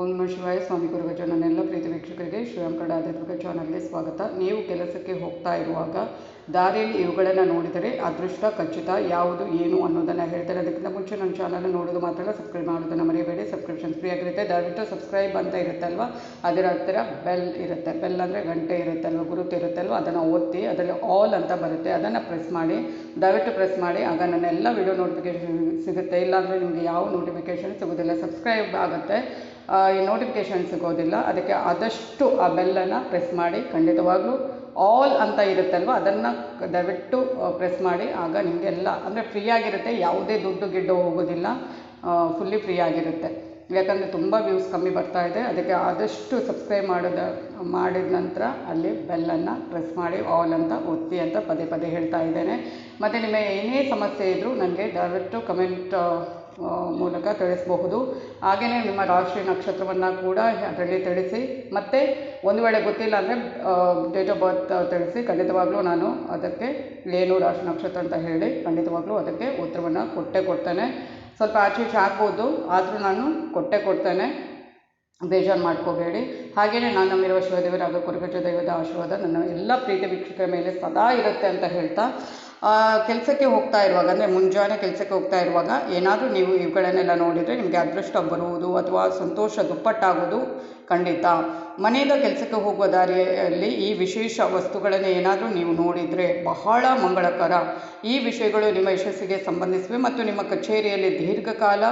ಓಂ ಶಿವಾಯ, ಸ್ವಾಮಿ ಗುರುಗಜ ಪ್ರೀತಿ ವೀಕ್ಷಕರಿಗೆ ಶ್ರೀರಾಮ್ ಕನ್ನಡ ಆಧ್ಯಾತ್ಮಿಕ ಚಾನಲ್ಗೆ ಸ್ವಾಗತ. ನೀವು ಕೆಲಸಕ್ಕೆ ಹೋಗ್ತಾ ಇರುವಾಗ ದಾರಿಯಲ್ಲಿ ಇವುಗಳನ್ನು ನೋಡಿದರೆ ಅದೃಷ್ಟ, ಖಚಿತ, ಯಾವುದು, ಏನು ಅನ್ನೋದನ್ನು ಹೇಳ್ತಾರೆ. ಅದಕ್ಕಿಂತ ಮುಂಚೆ ನನ್ನ ಚಾನಲ್ ನೋಡೋದು ಮಾತ್ರ ಅಲ್ಲ ಸಬ್ಸ್ಕ್ರೈಬ್ ಮಾಡೋದನ್ನು ಮರೆಯಬೇಡಿ ಸಬ್ಸ್ಕ್ರಿಪ್ಷನ್ ಫ್ರೀ ಆಗಿರುತ್ತೆ. ದಯವಿಟ್ಟು ಸಬ್ಸ್ಕ್ರೈಬ್ ಅಂತ ಇರುತ್ತಲ್ವ? ಅದರ ಹತ್ತಿರ ಬೆಲ್ ಇರುತ್ತೆ. ಬೆಲ್ ಅಂದರೆ ಗಂಟೆ ಇರುತ್ತಲ್ವ? ಗುರುತು ಇರುತ್ತಲ್ವ? ಅದನ್ನು ಒತ್ತಿ ಅದರಲ್ಲಿ ಆಲ್ ಅಂತ ಬರುತ್ತೆ. ಅದನ್ನು ಪ್ರೆಸ್ ಮಾಡಿ, ದಯವಿಟ್ಟು ಪ್ರೆಸ್ ಮಾಡಿ. ಆಗ ನನ್ನ ಎಲ್ಲ ವಿಡಿಯೋ ನೋಟಿಫಿಕೇಷನ್ ಸಿಗುತ್ತೆ. ಇಲ್ಲಾಂದರೆ ನಿಮಗೆ ಯಾವ ನೋಟಿಫಿಕೇಷನ್ ಸಿಗೋದಿಲ್ಲ. ಸಬ್ಸ್ಕ್ರೈಬ್ ಆಗುತ್ತೆ. ಈ ನೋಟಿಫಿಕೇಷನ್ ಸಿಗೋದಿಲ್ಲ. ಅದಕ್ಕೆ ಆದಷ್ಟು ಆ ಬೆಲ್ಲನ್ನು ಪ್ರೆಸ್ ಮಾಡಿ. ಖಂಡಿತವಾಗ್ಲೂ ಆಲ್ ಅಂತ ಇರುತ್ತಲ್ವ? ಅದನ್ನು ದಯವಿಟ್ಟು ಪ್ರೆಸ್ ಮಾಡಿ. ಆಗ ನಿಮಗೆಲ್ಲ, ಅಂದರೆ ಫ್ರೀ ಆಗಿರುತ್ತೆ ಯಾವುದೇ ದುಡ್ಡು ಗಿಡ್ಡು ಹೋಗೋದಿಲ್ಲ. ಫುಲ್ಲಿ ಫ್ರೀ ಆಗಿರುತ್ತೆ ಯಾಕಂದರೆ ತುಂಬ ವ್ಯೂಸ್ ಕಮ್ಮಿ ಬರ್ತಾ ಇದೆ. ಅದಕ್ಕೆ ಆದಷ್ಟು ಸಬ್ಸ್ಕ್ರೈಬ್ ಮಾಡೋದ, ಮಾಡಿದ ನಂತರ ಅಲ್ಲಿ ಬೆಲ್ಲನ್ನು ಪ್ರೆಸ್ ಮಾಡಿ ಆಲ್ ಅಂತ, ಒತ್ತಿ ಅಂತ ಪದೇ ಪದೇ ಹೇಳ್ತಾ ಇದ್ದೇನೆ. ಮತ್ತು ನಿಮಗೆ ಏನೇ ಸಮಸ್ಯೆ ಇದ್ದರೂ ನನಗೆ ದಯವಿಟ್ಟು ಕಮೆಂಟ್ ಮೂಲಕ ತಿಳಿಸಬಹುದು. ಹಾಗೆಯೇ ನಿಮ್ಮ ರಾಶಿ ನಕ್ಷತ್ರವನ್ನು ಕೂಡ ಅದರಲ್ಲಿ ತಿಳಿಸಿ, ಮತ್ತು ಒಂದು ವೇಳೆ ಗೊತ್ತಿಲ್ಲ ಅಂದರೆ ಡೇಟ್ ಆಫ್ ಬರ್ತ್ ತಿಳಿಸಿ, ಖಂಡಿತವಾಗ್ಲೂ ನಾನು ಅದಕ್ಕೆ ಏನು ರಾಶಿ ನಕ್ಷತ್ರ ಅಂತ ಹೇಳಿ ಖಂಡಿತವಾಗಲೂ ಅದಕ್ಕೆ ಉತ್ತರವನ್ನು ಕೊಟ್ಟೇ ಕೊಡ್ತೇನೆ. ಸ್ವಲ್ಪ ಆಚೆ ಈಚೆ ಆಗ್ಬೋದು, ಆದರೂ ನಾನು ಕೊಟ್ಟೇ ಕೊಡ್ತೇನೆ. ಬೇಜಾರು ಮಾಡ್ಕೋಬೇಡಿ. ಹಾಗೆಯೇ ನಾನು ನಮ್ಮಿರುವ ಶಿವದೇವರ ಹಾಗೂ ಕುರುಗಜ್ಜ ದೈವದ ಆಶೀರ್ವಾದ ನನ್ನ ಎಲ್ಲ ಪ್ರೀತಿ ವೀಕ್ಷಕರ ಮೇಲೆ ಸದಾ ಇರುತ್ತೆ ಅಂತ ಹೇಳ್ತಾ ಕೆಲಸಕ್ಕೆ ಹೋಗ್ತಾ ಇರುವಾಗ, ಅಂದರೆ ಮುಂಜಾನೆ ಕೆಲಸಕ್ಕೆ ಹೋಗ್ತಾ ಇರುವಾಗ, ಏನಾದರೂ ನೀವು ಇವುಗಳನ್ನೆಲ್ಲ ನೋಡಿದರೆ ನಿಮಗೆ ಅದೃಷ್ಟ ಬರುವುದು ಅಥವಾ ಸಂತೋಷ ದುಪ್ಪಟ್ಟಾಗೋದು ಖಂಡಿತ. ಮನೆಯಿಂದ ಕೆಲಸಕ್ಕೆ ಹೋಗುವ ದಾರಿಯಲ್ಲಿ ಈ ವಿಶೇಷ ವಸ್ತುಗಳನ್ನು ಏನಾದರೂ ನೀವು ನೋಡಿದರೆ ಬಹಳ ಮಂಗಳಕರ. ಈ ವಿಷಯಗಳು ನಿಮ್ಮ ಯಶಸ್ಸಿಗೆ ಸಂಬಂಧಿಸಿವೆ ಮತ್ತು ನಿಮ್ಮ ಕಚೇರಿಯಲ್ಲಿ ದೀರ್ಘಕಾಲ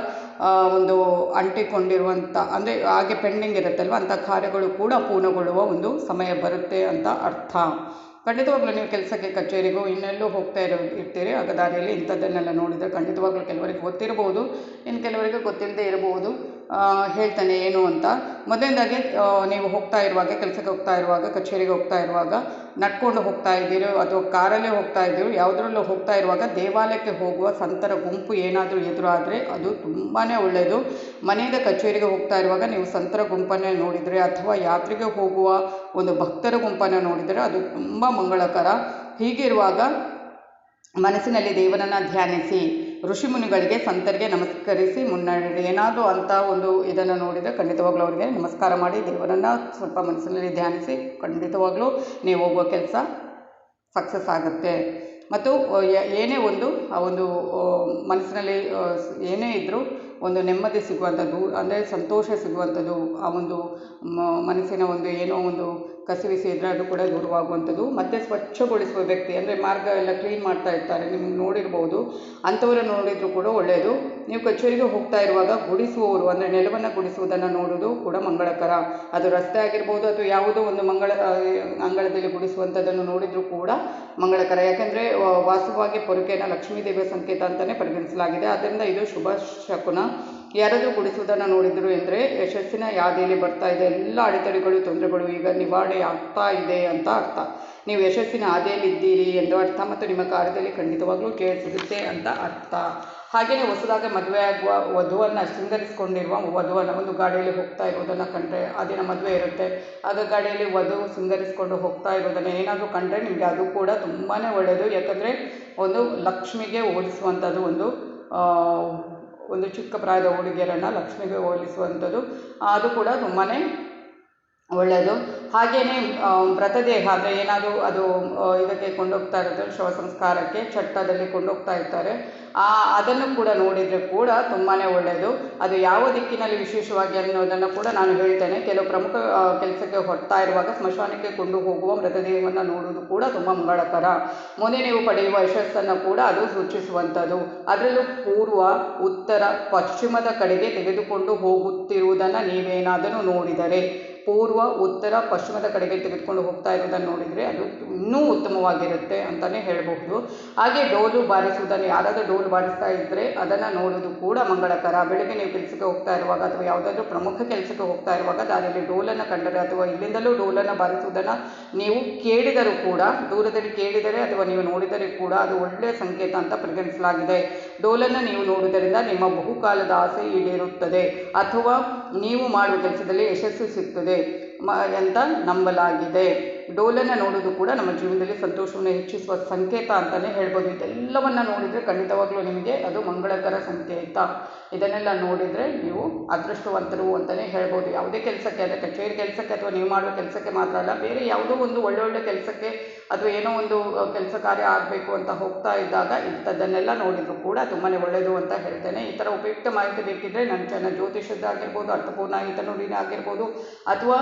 ಒಂದು ಅಂಟಿಕೊಂಡಿರುವಂಥ ಅಂದರೆ ಹಾಗೆ ಪೆಂಡಿಂಗ್ ಇರುತ್ತಲ್ವ, ಅಂಥ ಕಾರ್ಯಗಳು ಕೂಡ ಪೂರ್ಣಗೊಳ್ಳುವ ಒಂದು ಸಮಯ ಬರುತ್ತೆ ಅಂತ ಅರ್ಥ. ಖಂಡಿತವಾಗ್ಲೂ ನೀವು ಕೆಲಸಕ್ಕೆ ಕಚೇರಿಗೋ ಇನ್ನೆಲ್ಲೋ ಹೋಗ್ತಾ ಇರೋ ಇರ್ತೀರಿ. ಆಗ ದಾರಿಯಲ್ಲಿ ಇಂಥದ್ದನ್ನೆಲ್ಲ ನೋಡಿದರೆ ಖಂಡಿತವಾಗ್ಲೂ ಕೆಲವರಿಗೆ ಗೊತ್ತಿರ್ಬೋದು. ಇನ್ನು ಕೆಲವರಿಗೆ ಗೊತ್ತಿಲ್ಲದೆ ಇರಬಹುದು. ಆ, ಹೇಳ್ತಾನೆ ಏನು ಅಂತ. ಮೊದಲನೇದಾಗಿ ನೀವು ಹೋಗ್ತಾ ಇರುವಾಗ, ಕೆಲಸಕ್ಕೆ ಹೋಗ್ತಾ ಇರುವಾಗ, ಕಚೇರಿಗೆ ಹೋಗ್ತಾ ಇರುವಾಗ, ನಡ್ಕೊಂಡು ಹೋಗ್ತಾ ಇದ್ದೀರೋ ಅಥವಾ ಕಾರಲ್ಲೇ ಹೋಗ್ತಾ ಇದ್ದೀರೋ, ಯಾವುದರಲ್ಲೂ ಹೋಗ್ತಾ ಇರುವಾಗ ದೇವಾಲಯಕ್ಕೆ ಹೋಗುವ ಸಂತರ ಗುಂಪು ಏನಾದರೂ ಎದುರಾದರೆ ಅದು ತುಂಬಾ ಒಳ್ಳೆಯದು ಮನೆಯಿಂದ ಕಚೇರಿಗೆ ಹೋಗ್ತಾ ಇರುವಾಗ ನೀವು ಸಂತರ ಗುಂಪನ್ನೇ ನೋಡಿದರೆ ಅಥವಾ ಯಾತ್ರೆಗೆ ಹೋಗುವ ಒಂದು ಭಕ್ತರ ಗುಂಪನ್ನು ನೋಡಿದರೆ ಅದು ತುಂಬ ಮಂಗಳಕರ. ಹೀಗಿರುವಾಗ ಮನಸ್ಸಿನಲ್ಲಿ ದೇವರನ್ನು ಧ್ಯಾನಿಸಿ ಋಷಿಮುನಿಗಳಿಗೆ ಸಂತರಿಗೆ ನಮಸ್ಕರಿಸಿ ಮುನ್ನಡೆ ಏನಾದರೂ ಅಂಥ ಒಂದು ಇದನ್ನು ನೋಡಿದರೆ ಖಂಡಿತವಾಗ್ಲೂ ಅವರಿಗೆ ನಮಸ್ಕಾರ ಮಾಡಿ ದೇವರನ್ನು ಸ್ವಲ್ಪ ಮನಸ್ಸಿನಲ್ಲಿ ಧ್ಯಾನಿಸಿ ಖಂಡಿತವಾಗ್ಲೂ ನೀವು ಹೋಗುವ ಕೆಲಸ ಸಕ್ಸಸ್ ಆಗುತ್ತೆ. ಮತ್ತು ಏನೇ ಒಂದು, ಆ, ಒಂದು ಮನಸ್ಸಿನಲ್ಲಿ ಏನೇ ಇದ್ದರೂ ಒಂದು ನೆಮ್ಮದಿ ಸಿಗುವಂಥದ್ದು, ಅಂದರೆ ಸಂತೋಷ ಸಿಗುವಂಥದ್ದು, ಆ ಒಂದು ಮನಸ್ಸಿನ ಒಂದು ಏನೋ ಒಂದು ಕಸಿವಿಸಿ ಇದ್ದರೆ ಅದು ಕೂಡ ದೂರವಾಗುವಂಥದ್ದು. ಮತ್ತು ಸ್ವಚ್ಛಗೊಳಿಸುವ ವ್ಯಕ್ತಿ ಅಂದರೆ ಮಾರ್ಗ ಎಲ್ಲ ಕ್ಲೀನ್ ಮಾಡ್ತಾ ಇರ್ತಾರೆ. ನಿಮ್ಗೆ ನೋಡಿರ್ಬೋದು. ಅಂತವರ ನೋಡಿದರೂ ಕೂಡ ಒಳ್ಳೆಯದು ನೀವು ಕಚೇರಿಗೆ ಹೋಗ್ತಾ ಇರುವಾಗ ಗುಡಿಸುವವರು ಅಂದರೆ ನೆಲವನ್ನು ಗುಡಿಸುವುದನ್ನು ನೋಡೋದು ಕೂಡ ಮಂಗಳಕರ. ಅದು ರಸ್ತೆ ಆಗಿರ್ಬೋದು ಅಥವಾ ಯಾವುದೋ ಒಂದು ಮಂಗಳ ಅಂಗಳದಲ್ಲಿ ಗುಡಿಸುವಂಥದ್ದನ್ನು ನೋಡಿದರೂ ಕೂಡ ಮಂಗಳಕರ. ಯಾಕೆಂದರೆ ವಾಸ್ತವವಾಗಿ ಪೊರಕೆಯನ್ನು ಲಕ್ಷ್ಮೀ ದೇವಿಯ ಸಂಕೇತ ಅಂತಲೇ ಪರಿಗಣಿಸಲಾಗಿದೆ. ಆದ್ದರಿಂದ ಇದು ಶುಭ ಶಕುನ. ಯಾರಾದರೂ ಗುಡಿಸುವುದನ್ನು ನೋಡಿದರು ಎಂದರೆ ಯಶಸ್ಸಿನ ಯಾದಿಯಲ್ಲಿ ಬರ್ತಾ ಇದೆ, ಎಲ್ಲ ಅಡೆತಡೆಗಳು, ತೊಂದರೆಗಳು ಈಗ ನಿವಾರಣೆ ಆಗ್ತಾ ಇದೆ ಅಂತ ಅರ್ಥ. ನೀವು ಯಶಸ್ಸಿನ ಹಾದಿಯಲ್ಲಿ ಇದ್ದೀರಿ ಎಂದು ಅರ್ಥ ಮತ್ತು ನಿಮ್ಮ ಕಾರ್ಯದಲ್ಲಿ ಖಂಡಿತವಾಗಲೂ ಜಯ ಸಿಗುತ್ತೆ ಅಂತ ಅರ್ಥ. ಹಾಗೆಯೇ ಹೊಸದಾಗಿ ಆಗುವ ವಧುವನ್ನು ಶೃಂಗರಿಸಿಕೊಂಡಿರುವ ವಧುವನ್ನು ಒಂದು ಗಾಡಿಯಲ್ಲಿ ಹೋಗ್ತಾ ಇರೋದನ್ನು ಕಂಡ್ರೆ ಆ ದಿನ ಮದುವೆ ಇರುತ್ತೆ. ಆಗ ಗಾಡಿಯಲ್ಲಿ ವಧು ಶೃಂಗರಿಸಿಕೊಂಡು ಹೋಗ್ತಾ ಇರೋದನ್ನು ಏನಾದರೂ ಕಂಡ್ರೆ ನಿಮಗೆ ಅದು ಕೂಡ ತುಂಬಾ ಒಳ್ಳೆಯದು ಯಾಕಂದರೆ ಒಂದು ಲಕ್ಷ್ಮಿಗೆ ಹೋಲಿಸುವಂಥದ್ದು ಒಂದು ಒಂದು ಚಿಕ್ಕ ಪ್ರಾಯದ ಹುಡುಗಿಯರನ್ನು ಲಕ್ಷ್ಮಿಗೆ ಹೋಲಿಸುವಂಥದ್ದು. ಅದು ಕೂಡ ತುಂಬಾ ಒಳ್ಳೆಯದು ಹಾಗೆಯೇ ಮೃತದೇಹ ಅಂದರೆ ಏನಾದರೂ ಅದು ಇದಕ್ಕೆ ಕೊಂಡೋಗ್ತಾ ಇರೋದು, ಶವ ಸಂಸ್ಕಾರಕ್ಕೆ ಚಟ್ಟದಲ್ಲಿ ಕೊಂಡೋಗ್ತಾ ಇರ್ತಾರೆ. ಆ, ಅದನ್ನು ಕೂಡ ನೋಡಿದರೆ ಕೂಡ ತುಂಬಾ ಒಳ್ಳೆಯದು ಅದು ಯಾವ ದಿಕ್ಕಿನಲ್ಲಿ ವಿಶೇಷವಾಗಿ ಅನ್ನೋದನ್ನು ಕೂಡ ನಾನು ಹೇಳ್ತೇನೆ. ಕೆಲವು ಪ್ರಮುಖ ಕೆಲಸಕ್ಕೆ ಹೊರಡ್ತಾ ಇರುವಾಗ ಸ್ಮಶಾನಕ್ಕೆ ಕೊಂಡು ಹೋಗುವ ಮೃತದೇಹವನ್ನು ನೋಡುವುದು ಕೂಡ ತುಂಬ ಮಂಗಳಕರ. ಮುಂದೆ ನೀವು ಪಡೆಯುವ ಯಶಸ್ಸನ್ನು ಕೂಡ ಅದು ಸೂಚಿಸುವಂಥದ್ದು. ಅದರಲ್ಲೂ ಪೂರ್ವ, ಉತ್ತರ, ಪಶ್ಚಿಮದ ಕಡೆಗೆ ತೆಗೆದುಕೊಂಡು ಹೋಗುತ್ತಿರುವುದನ್ನು ನೀವೇನಾದರೂ ನೋಡಿದರೆ. ಪೂರ್ವ, ಉತ್ತರ, ಪಶ್ಚಿಮದ ಕಡೆಗೆ ತೆಗೆದುಕೊಂಡು ಹೋಗ್ತಾ ಇರೋದನ್ನು ನೋಡಿದರೆ ಅದು ಇನ್ನೂ ಉತ್ತಮವಾಗಿರುತ್ತೆ ಅಂತಲೇ ಹೇಳಬಹುದು. ಹಾಗೆ ಡೋಲು ಬಾರಿಸುವುದನ್ನು ಯಾರಾದರೂ ಡೋಲು ಬಾರಿಸ್ತಾ ಇದ್ದರೆ ಅದನ್ನು ನೋಡೋದು ಕೂಡ ಮಂಗಳಕರ. ಬೆಳಗ್ಗೆ ನೀವು ಕೆಲಸಕ್ಕೆ ಹೋಗ್ತಾ ಇರುವಾಗ ಅಥವಾ ಯಾವುದಾದ್ರೂ ಪ್ರಮುಖ ಕೆಲಸಕ್ಕೆ ಹೋಗ್ತಾ ಇರುವಾಗ ದಾರಿಯಲ್ಲಿ ಡೋಲನ್ನು ಕಂಡರೆ ಅಥವಾ ಇಲ್ಲಿಂದಲೂ ಡೋಲನ್ನು ಬಾರಿಸುವುದನ್ನು ನೀವು ಕೇಳಿದರೂ ಕೂಡ, ದೂರದಲ್ಲಿ ಕೇಳಿದರೆ ಅಥವಾ ನೀವು ನೋಡಿದರೆ ಕೂಡ ಅದು ಒಳ್ಳೆಯ ಸಂಕೇತ ಅಂತ ಪರಿಗಣಿಸಲಾಗಿದೆ. ಡೋಲನ್ನು ನೀವು ನೋಡುವುದರಿಂದ ನಿಮ್ಮ ಬಹುಕಾಲದ ಆಸೆ ಈಡೇರುತ್ತದೆ. ಅಥವಾ ನೀವು ಮಾಡುವ ಕೆಲಸದಲ್ಲಿ ಯಶಸ್ಸು ಸಿಗ್ತದೆ. ಮ ಅಂತ ನಂಬಲಾಗಿದೆ. ಡೋಲನ್ನ ನೋಡೋದು ಕೂಡ ನಮ್ಮ ಜೀವನದಲ್ಲಿ ಸಂತೋಷವನ್ನು ಹೆಚ್ಚಿಸುವ ಸಂಕೇತ ಅಂತಲೇ ಹೇಳ್ಬೋದು. ಇದೆಲ್ಲವನ್ನು ನೋಡಿದರೆ ಖಂಡಿತವಾಗ್ಲೂ ನಿಮಗೆ ಅದು ಮಂಗಳಕರ ಸಂಕೇತ. ಇದನ್ನೆಲ್ಲ ನೋಡಿದರೆ ನೀವು ಅದೃಷ್ಟವಂತರು ಅಂತಲೇ ಹೇಳ್ಬೋದು. ಯಾವುದೇ ಕೆಲಸಕ್ಕೆ ಅಂದರೆ ಕಚೇರಿ ಕೆಲಸಕ್ಕೆ ಅಥವಾ ನೀವು ಮಾಡುವ ಕೆಲಸಕ್ಕೆ ಮಾತ್ರ ಅಲ್ಲ, ಬೇರೆ ಯಾವುದೋ ಒಂದು ಒಳ್ಳೊಳ್ಳೆ ಕೆಲಸಕ್ಕೆ ಅಥವಾ ಏನೋ ಒಂದು ಕೆಲಸ ಕಾರ್ಯ ಆಗಬೇಕು ಅಂತ ಹೋಗ್ತಾ ಇದ್ದಾಗ ಇಂಥದ್ದನ್ನೆಲ್ಲ ನೋಡಿದರೂ ಕೂಡ ತುಂಬಾ ಒಳ್ಳೆಯದು ಅಂತ ಹೇಳ್ತೇನೆ. ಈ ಥರ ಉಪಯುಕ್ತ ಮಾಹಿತಿ ಬೇಕಿದ್ದರೆ ನನ್ನ ಚಾನಲ್ ಜ್ಯೋತಿಷದ್ದಾಗಿರ್ಬೋದು ಅರ್ಥಪೂರ್ಣ ಹಿತನುಡಿನ ಆಗಿರ್ಬೋದು, ಅಥವಾ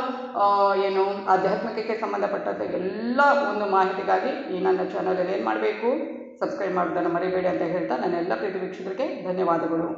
ಏನು ಆಧ್ಯಾತ್ಮಿಕಕ್ಕೆ ಸಂಬಂಧಪಟ್ಟಂಥ ಎಲ್ಲ ಒಂದು ಮಾಹಿತಿಗಾಗಿ ಈ ನನ್ನ ಚಾನಲಲ್ಲಿ ಏನು ಮಾಡಬೇಕು? ಸಬ್ಸ್ಕ್ರೈಬ್ ಮಾಡೋದನ್ನು ಮರಿಬೇಡಿ ಅಂತ ಹೇಳ್ತಾ ನನ್ನ ಎಲ್ಲ ಪ್ರೀತಿ ವೀಕ್ಷಕರಿಗೆ ಧನ್ಯವಾದಗಳು.